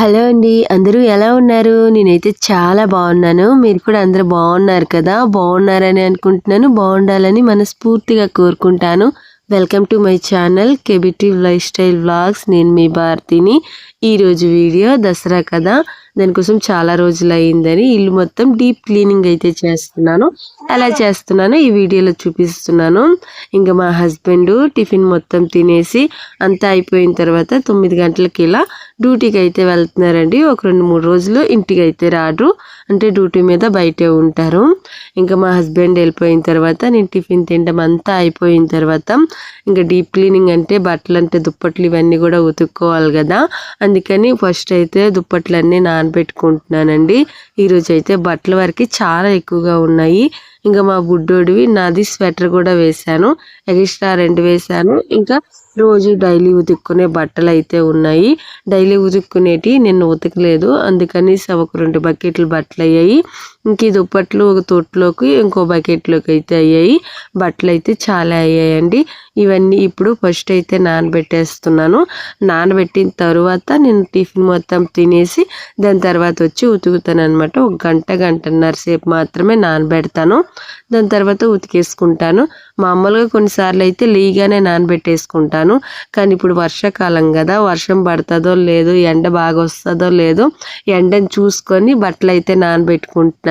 Hello అండి అందరూ ఎలా ఉన్నారు? నేనైతే చాలా బాగున్నాను. మీరు కూడా అందరూ బాగున్నారు కదా? బాగున్నారని అనుకుంటున్నాను. బాగుండాలని మనస్ఫూర్తిగా కోరుకుంటాను. వెల్కమ్ టు మై ఛానల్ కెబిటివ్ లైఫ్ స్టైల్ వ్లాగ్స్ నేను మీ భారతిని. ఈరోజు వీడియో దసరా కదా? దానికోసం చాలా రోజులు అయిందని ఇల్లు మొత్తం డీప్ క్లీనింగ్ అయితే చేస్తున్నాను. ఎలా చేస్తున్నాను. ఈ వీడియోలో చూపిస్తున్నాను. ఇంకా మా హస్బెండ్ టిఫిన్ మొత్తం తినేసి అంతా అయిపోయిన తర్వాత తొమ్మిది గంటలకి ఇలా డ్యూటీకి అయితే వెళ్తున్నారండి. ఒక రెండు మూడు రోజులు ఇంటికి అయితే రాడు అంటే డ్యూటీ మీద బయటే ఉంటారు. ఇంకా మా హస్బెండ్ వెళ్ళిపోయిన తర్వాత నేను టిఫిన్ తినడం అంతా అయిపోయిన తర్వాత ఇంకా డీప్ క్లీనింగ్ అంటే బట్టలు అంటే దుప్పట్లు ఇవన్నీ కూడా ఉతుక్కోవాలి కదా. అందుకని ఫస్ట్ అయితే దుప్పట్లన్నీ నానబెట్టుకుంటున్నానండి. ఈరోజు అయితే బట్టల వరకు చాలా ఎక్కువగా ఉన్నాయి. ఇంకా మా బుడ్డోడివి నాది స్వెటర్ కూడా వేశాను. ఎక్స్ట్రా రెండు వేశాను. ఇంకా రోజు డైలీ ఉతుక్కునే బట్టలు అయితే ఉన్నాయి. డైలీ ఉతుక్కునేటి నిన్న ఉతకలేదు. అందుకని ఒక రెండు బకెట్లు బట్టలు అయ్యాయి ఇంక ఈ దుప్పట్లు ఒక తొట్టులోకి ఇంకో బకెట్లోకి అయితే అయ్యాయి. బట్టలు అయితే చాలా అయ్యాయండి. ఇవన్నీ ఇప్పుడు ఫస్ట్ అయితే నానబెట్టేస్తున్నాను. నానబెట్టిన తర్వాత నేను టిఫిన్ మొత్తం తినేసి దాని తర్వాత వచ్చి ఉతుకుతాను అనమాట ఒక గంట గంటన్నర సేపు మాత్రమే నానబెడతాను. దాని తర్వాత ఉతికేసుకుంటాను. మామూలుగా కొన్నిసార్లు అయితే లీగానే నానబెట్టేసుకుంటాను. కానీ ఇప్పుడు వర్షాకాలం కదా వర్షం పడుతుందో లేదో ఎండ బాగా వస్తుందో లేదో ఎండని చూసుకొని బట్టలు అయితే నానబెట్టుకుంటున్నాను.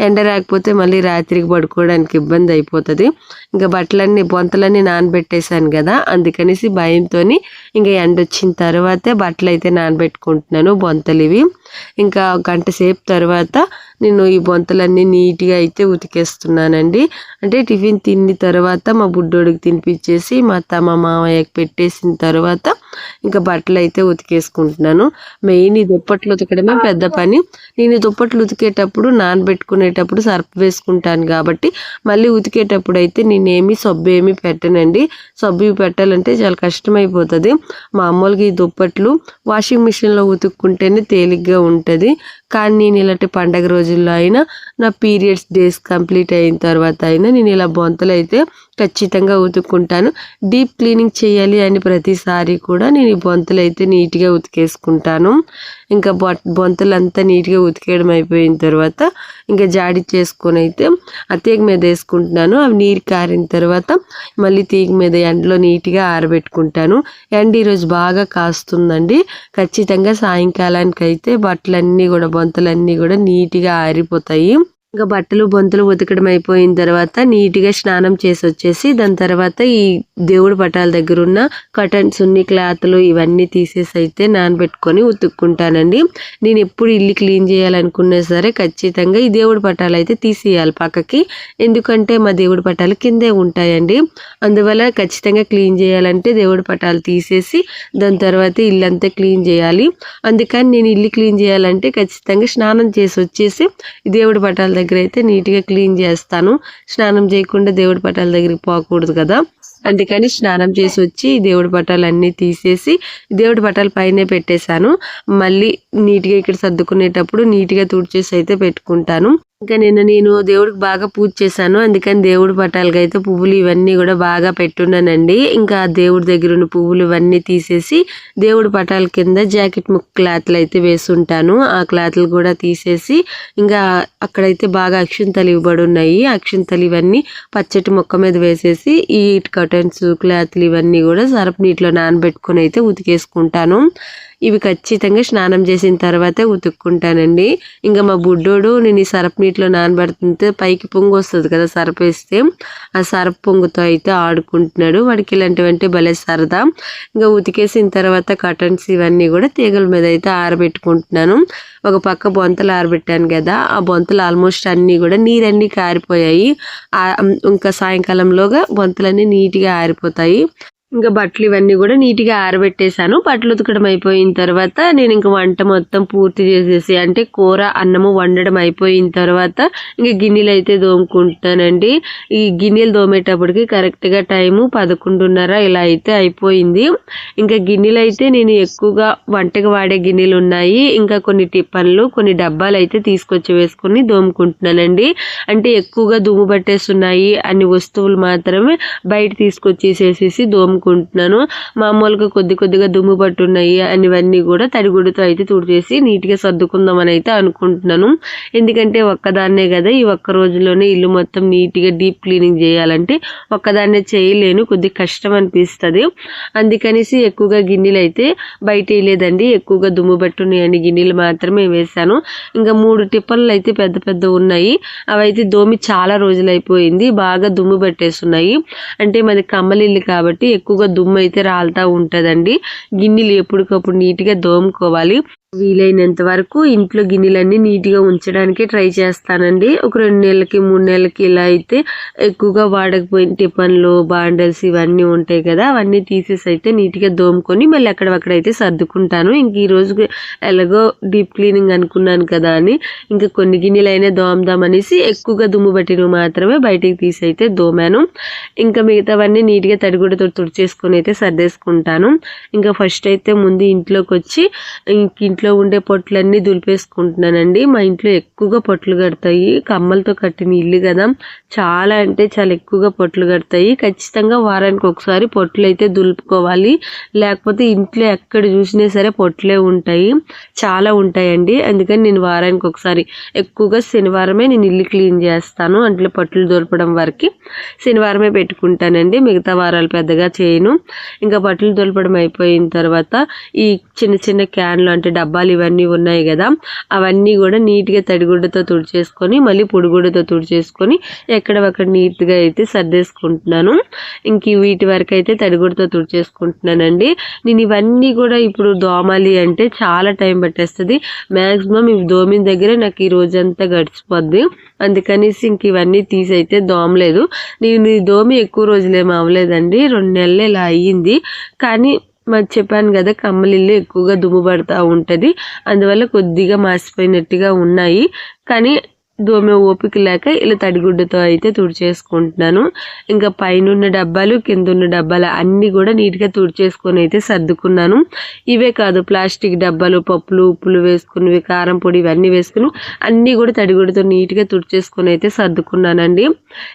ఎండ రాకపోతే మళ్ళీ రాత్రికి పడుకోవడానికి ఇబ్బంది అయిపోతుంది. ఇంకా బట్టలన్నీ బొంతలన్నీ నానబెట్టేశాను కదా అందుకనేసి భయంతో ఇంకా ఎండ వచ్చిన తర్వాతే బట్టలు అయితే నానబెట్టుకుంటున్నాను బొంతలు ఇవి ఇంకా గంట సేపు తర్వాత నేను ఈ బొంతలన్నీ నీట్గా అయితే ఉతికేస్తున్నానండి. అంటే టిఫిన్ తిన్న తర్వాత మా బుడ్డోడికి తినిపించేసి మా అత్త మా మామయ్యకి పెట్టేసిన తర్వాత ఇంకా బట్టలు అయితే ఉతికేసుకుంటున్నాను. మెయిన్ ఈ దుప్పట్లు ఉతకడమే పెద్ద పని. నేను దుప్పట్లు ఉతికేటప్పుడు నానబెట్టుకునేటప్పుడు సర్ఫ్ వేసుకుంటాను కాబట్టి మళ్ళీ ఉతికేటప్పుడు అయితే నేనేమి సబ్బు ఏమి పెట్టనండి. సబ్బు పెట్టాలంటే చాలా కష్టమైపోతుంది. మామూలుగా ఈ దుప్పట్లు వాషింగ్ మిషన్లో ఉతుక్కుంటేనే తేలిగ్గా ఉంటుంది. కానీ నేను ఇలాంటి పండగ రోజుల్లో అయినా నా పీరియడ్స్ డేస్ కంప్లీట్ అయిన తర్వాత అయినా నేను ఇలా బొంతలు అయితే ఖచ్చితంగా ఉతుక్కుంటాను. డీప్ క్లీనింగ్ చేయాలి అని ప్రతిసారి కూడా నేను ఈ బొంతలు అయితే నీట్గా ఉతికేసుకుంటాను. ఇంకా బొ బొంతలు అంతా నీట్గా ఉతికేయడం అయిపోయిన తర్వాత ఇంకా జాడి చేసుకొని అయితే ఆ తీగ మీద వేసుకుంటున్నాను. అవి నీరు కారిన తర్వాత మళ్ళీ తీగ మీద ఎండలో నీట్గా ఆరబెట్టుకుంటాను. ఎండ ఈరోజు బాగా కాస్తుందండి. ఖచ్చితంగా సాయంకాలానికి అయితే బట్టలన్నీ కూడా వంతులన్నీ కూడా నీట్గా ఆరిపోతాయి. ఇంకా బట్టలు బొంతలు ఉతకడం అయిపోయిన తర్వాత నీట్గా స్నానం చేసి వచ్చేసి దాని తర్వాత ఈ దేవుడి పటాల దగ్గర ఉన్న కటన్స్ ఉన్ని క్లాత్లు ఇవన్నీ తీసేసి అయితే నానబెట్టుకొని ఉతుక్కుంటానండి. నేను ఎప్పుడు ఇల్లు క్లీన్ చేయాలనుకున్నా సరే ఖచ్చితంగా ఈ దేవుడి పటాలు అయితే తీసేయాలి పక్కకి. ఎందుకంటే మా దేవుడి పటాలు కిందే ఉంటాయండి. అందువల్ల ఖచ్చితంగా క్లీన్ చేయాలంటే దేవుడి పటాలు తీసేసి దాని తర్వాత ఇల్లంతా క్లీన్ చేయాలి. అందుకని నేను ఇల్లు క్లీన్ చేయాలంటే ఖచ్చితంగా స్నానం చేసి వచ్చేసి దేవుడి పటాల దగ్గర అయితే నీట్గా క్లీన్ చేస్తాను. స్నానం చేయకుండా దేవుడి పటాల దగ్గరికి పోకూడదు కదా. అందుకని స్నానం చేసి వచ్చి దేవుడి పటాలు అన్నీ తీసేసి దేవుడి పటాలు పైనే పెట్టేశాను. మళ్ళీ నీట్గా ఇక్కడ సర్దుకునేటప్పుడు నీట్గా తుడిచేసి అయితే పెట్టుకుంటాను. ఇంకా నిన్న నేను దేవుడికి బాగా పూజ చేశాను. అందుకని దేవుడి పటాలకి అయితే పువ్వులు ఇవన్నీ కూడా బాగా పెట్టున్నానండి. ఇంకా దేవుడి దగ్గర ఉన్న పువ్వులు ఇవన్నీ తీసేసి దేవుడి పటాల కింద జాకెట్ ముక్ క్లాత్లు అయితే వేసుంటాను. ఆ క్లాత్లు కూడా తీసేసి ఇంకా అక్కడైతే బాగా అక్షింతలు ఇవ్వబడి ఉన్నాయి. అక్షింతలు ఇవన్నీ పచ్చటి మొక్క మీద వేసేసి ఈ కటన్స్ క్లాత్లు ఇవన్నీ కూడా సరపు నీటిలో నానబెట్టుకొని అయితే ఉతికేసుకుంటాను. ఇవి ఖచ్చితంగా స్నానం చేసిన తర్వాతే ఉతుక్కుంటానండి. ఇంకా మా బుడ్డోడు నేను ఈ సరపు నీటిలో నానబడుతుంటే పైకి పొంగు వస్తుంది కదా సరపు వేస్తే ఆ సరపు పొంగుతో అయితే ఆడుకుంటున్నాడు. వాడికి ఇలాంటివంటే భలే సరదా. ఇంకా ఉతికేసిన తర్వాత కటన్స్ ఇవన్నీ కూడా తీగల మీద అయితే ఆరబెట్టుకుంటున్నాను. ఒక పక్క బొంతలు ఆరబెట్టాను కదా ఆ బొంతలు ఆల్మోస్ట్ అన్నీ కూడా నీరన్నీ కారిపోయాయి. ఇంకా సాయంకాలంలోగా బొంతలన్నీ నీట్గా ఆరిపోతాయి. ఇంకా బట్టలు ఇవన్నీ కూడా నీట్గా ఆరబెట్టేశాను. బట్టలు ఉతకడం అయిపోయిన తర్వాత నేను ఇంకా వంట మొత్తం పూర్తి చేసేసి అంటే కూర అన్నము వండడం అయిపోయిన తర్వాత ఇంకా గిన్నెలు అయితే దోముకుంటానండి. ఈ గిన్నెలు దోమేటప్పటికి కరెక్ట్గా టైము పదకొండున్నర ఇలా అయితే అయిపోయింది. ఇంకా గిన్నెలు అయితే నేను ఎక్కువగా వంటకు వాడే గిన్నెలు ఉన్నాయి. ఇంకా కొన్ని టిఫన్లు కొన్ని డబ్బాలు అయితే తీసుకొచ్చి వేసుకొని దోముకుంటున్నానండి. అంటే ఎక్కువగా దుమ్ము పట్టేస్తున్నాయి అన్ని వస్తువులు మాత్రమే బయట తీసుకొచ్చేసేసి దోము అనుకుంటున్నాను. మామూలుగా కొద్ది కొద్దిగా దుమ్ము పట్టున్నాయి అనివన్నీ కూడా తడిగుడితో అయితే తుడిచేసి నీట్గా సర్దుకుందామని అయితే అనుకుంటున్నాను. ఎందుకంటే ఒక్కదాన్నే కదా ఈ ఒక్క రోజులోనే ఇల్లు మొత్తం నీట్గా డీప్ క్లీనింగ్ చేయాలంటే ఒక్కదాన్నే చేయలేను కొద్దిగా కష్టం అనిపిస్తుంది. అందుకనేసి ఎక్కువగా గిన్నెలు అయితే బయట వేయలేదండి. ఎక్కువగా దుమ్ము పట్టున్నాయని గిన్నెలు మాత్రమే వేశాను. ఇంకా మూడు టిప్పలు అయితే పెద్ద పెద్ద ఉన్నాయి. అవైతే దోమి చాలా రోజులు అయిపోయింది బాగా దుమ్ము పెట్టేస్తున్నాయి. అంటే మాది కమ్మలిల్లు కాబట్టి ఎక్కువ ఎక్కువగా దుమ్ము అయితే రాలుతూ ఉంటుందండి. గిన్నెలు ఎప్పటికప్పుడు నీట్గా దోముకోవాలి. వీలైనంత వరకు ఇంట్లో గిన్నెలన్నీ నీట్గా ఉంచడానికి ట్రై చేస్తానండి. ఒక రెండు నెలలకి మూడు నెలలకి ఇలా అయితే ఎక్కువగా వాడకపోయిన టిఫన్లు బాండల్స్ ఇవన్నీ ఉంటాయి కదా అవన్నీ తీసేసి అయితే నీట్గా దోముకొని మళ్ళీ అక్కడక్కడైతే సర్దుకుంటాను. ఇంక ఈరోజు ఎలాగో డీప్ క్లీనింగ్ అనుకున్నాను కదా అని ఇంకా కొన్ని గిన్నెలు అయినా దోమదాం అనేసి ఎక్కువగా దుమ్ము పట్టినవి మాత్రమే బయటికి తీసి అయితే దోమాను. ఇంకా మిగతావన్నీ నీట్గా తడిగుడ్డతో తుడిచేసుకొని అయితే సర్దేసుకుంటాను. ఇంకా ఫస్ట్ అయితే ముందు ఇంట్లోకి వచ్చి ఇంక ఇంట్లో ఉండే పొట్లన్నీ దులిపేసుకుంటున్నానండి. మా ఇంట్లో ఎక్కువగా పొట్లు కడతాయి. కమ్మలతో కట్టిన ఇల్లు కదా. చాలా అంటే చాలా ఎక్కువగా పొట్లు కడతాయి. ఖచ్చితంగా వారానికి ఒకసారి పొట్లు అయితే దులుపుకోవాలి. లేకపోతే ఇంట్లో ఎక్కడ చూసినా సరే పొట్లే ఉంటాయి. చాలా ఉంటాయండి. అందుకని నేను వారానికి ఒకసారి ఎక్కువగా శనివారమే నేను ఇల్లు క్లీన్ చేస్తాను. అంటే పొట్లు దులపడం వరకు శనివారమే పెట్టుకుంటానండి. మిగతా వారాలు పెద్దగా చేయను. ఇంకా పొట్లు దులపడం అయిపోయిన తర్వాత ఈ చిన్న చిన్న క్యాన్లు అంటే డబ్బాలు ఇవన్నీ ఉన్నాయి కదా అవన్నీ కూడా నీట్గా తడిగుడ్డతో తుడిచేసుకొని మళ్ళీ పొడిగుడ్డతో తుడిచేసుకొని ఎక్కడవక్కడ నీట్గా అయితే సర్దేసుకుంటున్నాను. ఇంక వీటి వరకు అయితే తడిగుడ్డతో తుడిచేసుకుంటున్నానండి. నేను ఇవన్నీ కూడా ఇప్పుడు దోమాలి అంటే చాలా టైం పట్టేస్తుంది. మ్యాక్సిమం ఇవి దోమిన దగ్గరే నాకు ఈ రోజంతా గడిచిపోద్ది. అందుకనేసి ఇంక ఇవన్నీ తీసి అయితే దోమలేదు. నేను ఈ దోమి ఎక్కువ రోజులేమో అవ్వలేదండి రెండు నెలలు ఇలా అయ్యింది. కానీ మరి చెప్పాను కదా కమ్మలిల్లు ఎక్కువగా దుమ్ము పడుతూ ఉంటుంది. అందువల్ల కొద్దిగా మాసిపోయినట్టుగా ఉన్నాయి. కానీ దోమ ఓపిక లేక ఇలా తడిగుడ్డతో అయితే తుడిచేసుకుంటున్నాను. ఇంకా పైన డబ్బాలు కింద ఉన్న డబ్బాలు అన్నీ కూడా నీట్గా తుడిచేసుకొని అయితే సర్దుకున్నాను. ఇవే కాదు ప్లాస్టిక్ డబ్బాలు పప్పులు ఉప్పులు వేసుకుని కారం పొడి ఇవన్నీ వేసుకుని అన్నీ కూడా తడిగుడ్డతో నీట్గా తుడిచేసుకొని అయితే సర్దుకున్నానండి.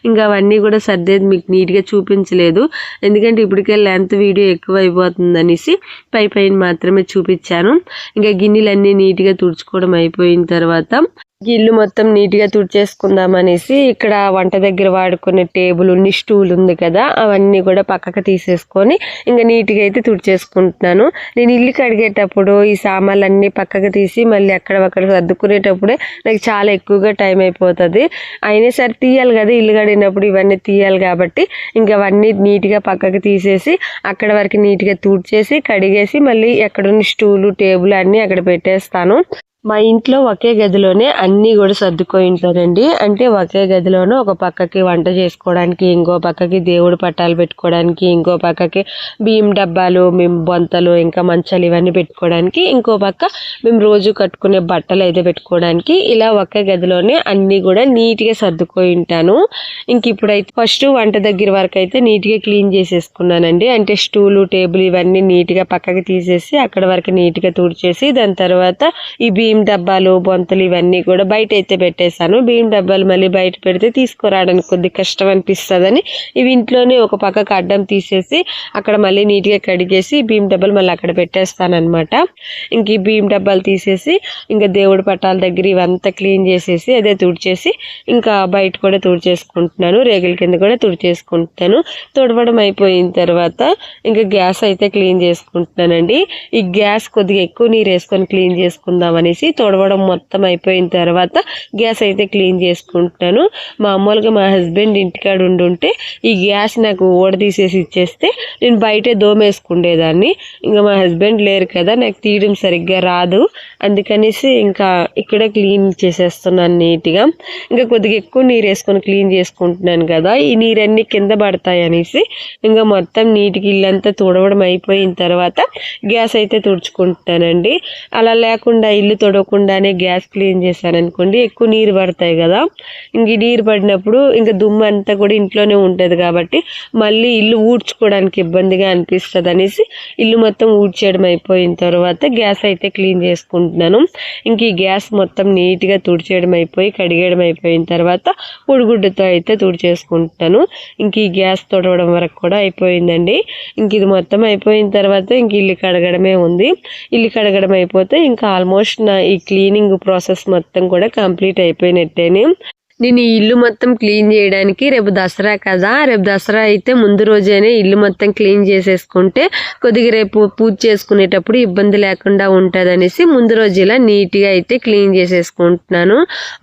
ఇంకా అవన్నీ కూడా సర్దేది మీకు నీట్గా చూపించలేదు. ఎందుకంటే ఇప్పటికే లెంత్ వీడియో ఎక్కువ అయిపోతుంది అనేసి పై పైన మాత్రమే చూపించాను. ఇంకా గిన్నెలన్నీ నీట్గా తుడుచుకోవడం అయిపోయిన తర్వాత ఇల్లు మొత్తం నీట్గా తుడిచేసుకుందాం అనేసి ఇక్కడ వంట దగ్గర వాడుకునే టేబుల్ ఉంది స్టూల్ ఉంది కదా అవన్నీ కూడా పక్కకు తీసేసుకొని ఇంకా నీట్గా అయితే తుడిచేసుకుంటున్నాను. నేను ఇల్లు కడిగేటప్పుడు ఈ సామాన్లు అన్నీ పక్కకు తీసి మళ్ళీ అక్కడ అక్కడ సర్దుకునేటప్పుడే నాకు చాలా ఎక్కువగా టైం అయిపోతుంది. అయినా సరే తీయాలి కదా ఇల్లు కడిగినప్పుడు ఇవన్నీ తీయాలి కాబట్టి ఇంకా అవన్నీ నీట్గా పక్కకు తీసేసి అక్కడ వరకు నీట్గా తుడిచేసి కడిగేసి మళ్ళీ ఎక్కడున్న స్టూలు టేబుల్ అన్నీ అక్కడ పెట్టేస్తాను. మా ఇంట్లో ఒకే గదిలోనే అన్నీ కూడా సర్దుకొని ఉంటారండి. అంటే ఒకే గదిలోనే ఒక పక్కకి వంట చేసుకోవడానికి ఇంకో పక్కకి దేవుడు పట్టాలు పెట్టుకోవడానికి ఇంకో పక్కకి బియ్యం డబ్బాలు మేము బొంతలు ఇంకా మంచాలు ఇవన్నీ పెట్టుకోవడానికి ఇంకో పక్క మేము రోజు కట్టుకునే బట్టలు అయితే పెట్టుకోవడానికి ఇలా ఒకే గదిలోనే అన్నీ కూడా నీట్గా సర్దుకొని ఉంటాను. ఇంక ఇప్పుడైతే ఫస్ట్ వంట దగ్గర వరకు అయితే నీట్గా క్లీన్ చేసేసుకున్నానండి. అంటే స్టూలు టేబుల్ ఇవన్నీ నీట్గా పక్కకి తీసేసి అక్కడ వరకు నీట్గా తుడిచేసి దాని తర్వాత ఈ బియ్యం బియ్యం డబ్బాలు బొంతలు ఇవన్నీ కూడా బయట అయితే పెట్టేశాను. బియ్యం డబ్బాలు మళ్ళీ బయట పెడితే తీసుకురావడానికి కొద్ది కష్టం అనిపిస్తుందని ఇవి ఇంట్లోనే ఒక పక్కకు అడ్డం తీసేసి అక్కడ మళ్ళీ నీట్గా కడిగేసి బియ్యం డబ్బాలు మళ్ళీ అక్కడ పెట్టేస్తాను ఇంక ఈ బియ్యం డబ్బాలు తీసేసి ఇంకా దేవుడి పట్టాల దగ్గర ఇవంతా క్లీన్ చేసేసి అదే తుడిచేసి ఇంకా బయట కూడా తుడిచేసుకుంటున్నాను. రేగుల కింద కూడా తుడిచేసుకుంటున్నాను. తుడవడం అయిపోయిన తర్వాత ఇంకా గ్యాస్ అయితే క్లీన్ చేసుకుంటున్నానండి. ఈ గ్యాస్ కొద్దిగా ఎక్కువ నీరు వేసుకొని క్లీన్ చేసుకుందాం అనేసి చేసి తొడవడం మొత్తం అయిపోయిన తర్వాత గ్యాస్ అయితే క్లీన్ చేసుకుంటున్నాను మామూలుగా మా హస్బెండ్ ఇంటికాడ ఉండుంటే ఈ గ్యాస్ నాకు తీసేసి ఇచ్చేస్తే నేను బయటే దోమేసుకుండేదాన్ని. ఇంకా మా హస్బెండ్ లేరు కదా నాకు తీయడం సరిగ్గా రాదు. అందుకనేసి ఇంకా ఇక్కడే క్లీన్ చేసేస్తున్నాను నీట్గా. ఇంకా కొద్దిగా ఎక్కువ నీరు వేసుకొని క్లీన్ చేసుకుంటున్నాను కదా ఈ నీరన్నీ కింద పడతాయి అనేసి ఇంకా మొత్తం నీటికి ఇల్లంతా తుడవడం అయిపోయిన తర్వాత గ్యాస్ అయితే తుడుచుకుంటున్నానండి అలా లేకుండా ఇల్లు తొడవకుండానే గ్యాస్ క్లీన్ చేశాను అనుకోండి ఎక్కువ నీరు పడతాయి కదా. ఇంక నీరు పడినప్పుడు ఇంకా దుమ్ము అంతా కూడా ఇంట్లోనే ఉంటుంది కాబట్టి మళ్ళీ ఇల్లు ఊడ్చుకోవడానికి ఇబ్బందిగా అనిపిస్తుంది అనేసి ఇల్లు మొత్తం ఊడ్చేయడం అయిపోయిన తర్వాత గ్యాస్ అయితే క్లీన్ చేసుకుంటున్నాను. ఇంక ఈ గ్యాస్ మొత్తం నీట్గా తుడిచేయడం అయిపోయి కడిగేయడం అయిపోయిన తర్వాత పొడిగుడ్డతో అయితే తుడిచేసుకుంటున్నాను. ఇంక ఈ గ్యాస్ తొడవడం వరకు కూడా అయిపోయిందండి. ఇంక ఇది మొత్తం అయిపోయిన తర్వాత ఇంక ఇల్లు కడగడమే ఉంది. ఇల్లు కడగడం అయిపోతే ఇంకా ఆల్మోస్ట్ నా ఈ క్లీనింగ్ ప్రాసెస్ మొత్తం కూడా కంప్లీట్ అయిపోయినట్టేనే. నేను ఈ ఇల్లు మొత్తం క్లీన్ చేయడానికి రేపు దసరా కదా. రేపు దసరా అయితే ముందు రోజైనా ఇల్లు మొత్తం క్లీన్ చేసేసుకుంటే కొద్దిగా రేపు పూజ చేసుకునేటప్పుడు ఇబ్బంది లేకుండా ఉంటుంది అనేసి ముందు రోజు ఇలా నీట్గా అయితే క్లీన్ చేసేసుకుంటున్నాను.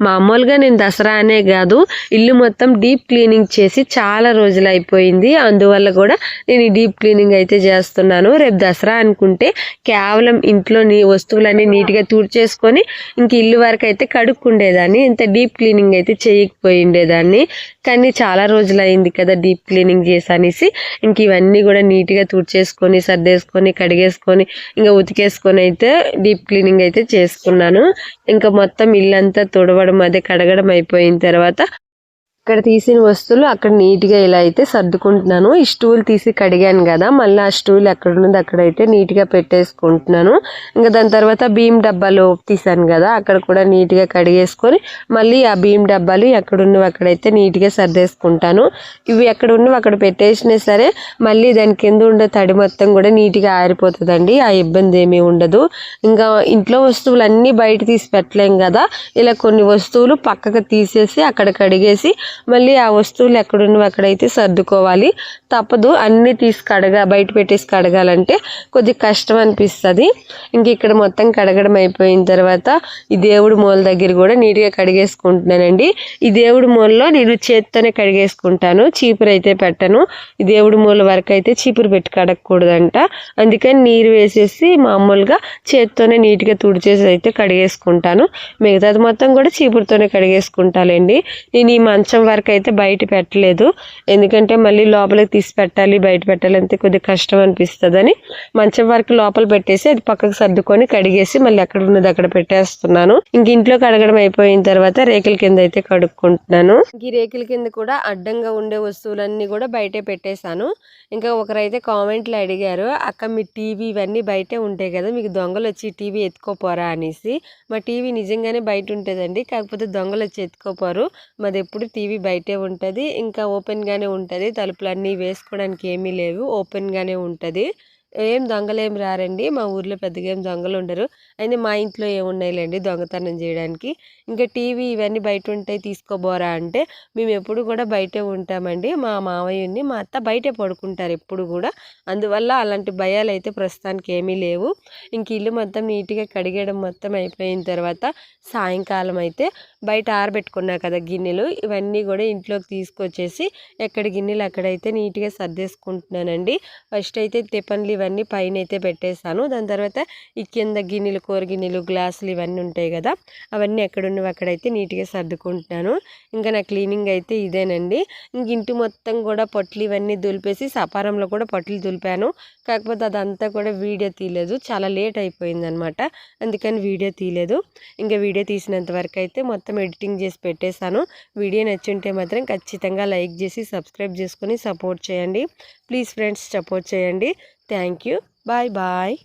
మామూలుగా నేను దసరా అనే కాదు ఇల్లు మొత్తం డీప్ క్లీనింగ్ చేసి చాలా రోజులు అయిపోయింది. అందువల్ల కూడా నేను డీప్ క్లీనింగ్ అయితే చేస్తున్నాను. రేపు దసరా అనుకుంటే కేవలం ఇంట్లో నీ వస్తువులన్నీ నీట్గా తూడ్చేసుకొని ఇంక ఇల్లు వరకు అయితే కడుక్కుండేదాన్ని. ఇంత డీప్ క్లీనింగ్ అయితే చేయకపోయిండేదాన్ని. కానీ చాలా రోజులు అయింది కదా డీప్ క్లీనింగ్ చేసానేసి. ఇంక ఇవన్నీ కూడా నీట్గా తుడిచేసుకొని సర్దేసుకొని కడిగేసుకొని ఇంకా ఉతికేసుకొని అయితే డీప్ క్లీనింగ్ అయితే చేసుకున్నాను. ఇంకా మొత్తం ఇల్లంతా తుడవడం అదే కడగడం అయిపోయిన తర్వాత ఇక్కడ తీసిన వస్తువులు అక్కడ నీట్గా ఇలా అయితే సర్దుకుంటున్నాను. ఈ స్టూల్ తీసి కడిగాను కదా మళ్ళీ ఆ స్టూల్ ఎక్కడ ఉన్నది అక్కడైతే నీట్గా పెట్టేసుకుంటున్నాను. ఇంకా దాని తర్వాత భీమ్ డబ్బాలు తీసాను కదా అక్కడ కూడా నీట్గా కడిగేసుకొని మళ్ళీ ఆ భీమ్ డబ్బాలు ఎక్కడున్నవి అక్కడైతే నీట్గా సర్దేసుకుంటాను. ఇవి ఎక్కడ ఉన్నవి అక్కడ పెట్టేసినా సరే మళ్ళీ దాని కింద ఉండే తడి మొత్తం కూడా నీట్గా ఆరిపోతుందండి ఆ ఇబ్బంది ఏమీ ఉండదు. ఇంకా ఇంట్లో వస్తువులు అన్నీ బయట తీసి పెట్టలేం కదా ఇలా కొన్ని వస్తువులు పక్కకు తీసేసి అక్కడ కడిగేసి మళ్ళీ ఆ వస్తువులు ఎక్కడున్నవి అక్కడైతే సర్దుకోవాలి. తప్పదు అన్నీ తీసి కడగా బయట పెట్టేసి కడగాలంటే కొద్దిగా కష్టం అనిపిస్తుంది. ఇంక ఇక్కడ మొత్తం కడగడం అయిపోయిన తర్వాత ఈ దేవుడి మూల దగ్గర కూడా నీట్గా కడిగేసుకుంటున్నానండి. ఈ దేవుడి మూలలో నేను చేత్తోనే కడిగేసుకుంటాను చీపురు అయితే పెట్టను. ఈ దేవుడి మూల వరకు అయితే చీపురు పెట్టి కడగకూడదంట. అందుకని నీరు వేసేసి మామూలుగా చేత్తోనే నీట్గా తుడిచేసి అయితే కడిగేసుకుంటాను. మిగతాది మొత్తం కూడా చీపురుతోనే కడిగేసుకుంటానండి. నేను ఈ మంచం వరకు అయితే బయట పెట్టలేదు. ఎందుకంటే మళ్ళీ లోపలికి తీసి పెట్టాలి బయట పెట్టాలి అంతే కొద్దిగా కష్టం అనిపిస్తుందని మంచం వరకు లోపల పెట్టేసి అది పక్కకు సర్దుకొని కడిగేసి మళ్ళీ అక్కడ ఉన్నది అక్కడ పెట్టేస్తున్నాను. ఇంక ఇంట్లో కడగడం అయిపోయిన తర్వాత రేకుల కింద అయితే కడుక్కుంటున్నాను. ఈ రేకుల కింద కూడా అడ్డంగా ఉండే వస్తువులన్నీ కూడా బయటే పెట్టేశాను. ఇంకా ఒకరైతే కామెంట్లు అడిగారు అక్క మీ టీవీ ఇవన్నీ బయటే ఉంటాయి కదా మీకు దొంగలు వచ్చి టీవీ ఎత్తుకోపోరా? అనేసి. మా టీవీ నిజంగానే బయట ఉంటుందండి కాకపోతే దొంగలు వచ్చి ఎత్తుకోపోరు. మాది ఎప్పుడు టీవీ బయటే ఉంటుంది. ఇంకా ఓపెన్గానే ఉంటుంది. తలుపులన్నీ వేసుకోవడానికి ఏమీ లేవు. ఓపెన్గానే ఉంటుంది. ఏం దొంగలు ఏం రారండి. మా ఊర్లో పెద్దగా ఏం దొంగలు ఉండరు అయితే మా ఇంట్లో ఏమున్నాయిలేండి దొంగతనం చేయడానికి. ఇంకా టీవీ ఇవన్నీ బయట ఉంటాయి తీసుకోబోరా అంటే మేము ఎప్పుడు కూడా బయటే ఉంటామండి. మా మావయ్యని మా అత్త బయటే పడుకుంటారు ఎప్పుడు కూడా. అందువల్ల అలాంటి భయాలు అయితే ప్రస్తుతానికి ఏమీ లేవు. ఇంక ఇల్లు మొత్తం నీట్గా కడిగేయడం మొత్తం అయిపోయిన తర్వాత సాయంకాలం అయితే బయట ఆరబెట్టుకున్నా కదా గిన్నెలు ఇవన్నీ కూడా ఇంట్లోకి తీసుకొచ్చేసి ఎక్కడ గిన్నెలు అక్కడైతే నీట్గా సర్దేసుకుంటున్నానండి. ఫస్ట్ అయితే టిఫన్లు ఇవన్నీ పైన అయితే పెట్టేస్తాను దాని తర్వాత ఈ కింద గిన్నెలు కూర గిన్నెలు గ్లాసులు ఇవన్నీ ఉంటాయి కదా అవన్నీ ఎక్కడున్నవి అక్కడైతే నీట్గా సర్దుకుంటున్నాను. ఇంకా నా క్లీనింగ్ అయితే ఇదేనండి. ఇంక ఇంటి మొత్తం కూడా పొట్లు ఇవన్నీ దులిపేసి సపారంలో కూడా పొట్లు దులిపాను. కాకపోతే అదంతా కూడా వీడియో తీయలేదు. చాలా లేట్ అయిపోయింది అనమాట అందుకని వీడియో తీయలేదు. ఇంకా వీడియో తీసినంత వరకు అయితే మొత్తం ఎడిటింగ్ చేసి పెట్టేశాను. వీడియో నచ్చుంటే మాత్రం ఖచ్చితంగా లైక్ చేసి సబ్స్క్రైబ్ చేసుకొని సపోర్ట్ చేయండి. ప్లీజ్ ఫ్రెండ్స్ సపోర్ట్ చేయండి. Thank you. Bye-bye.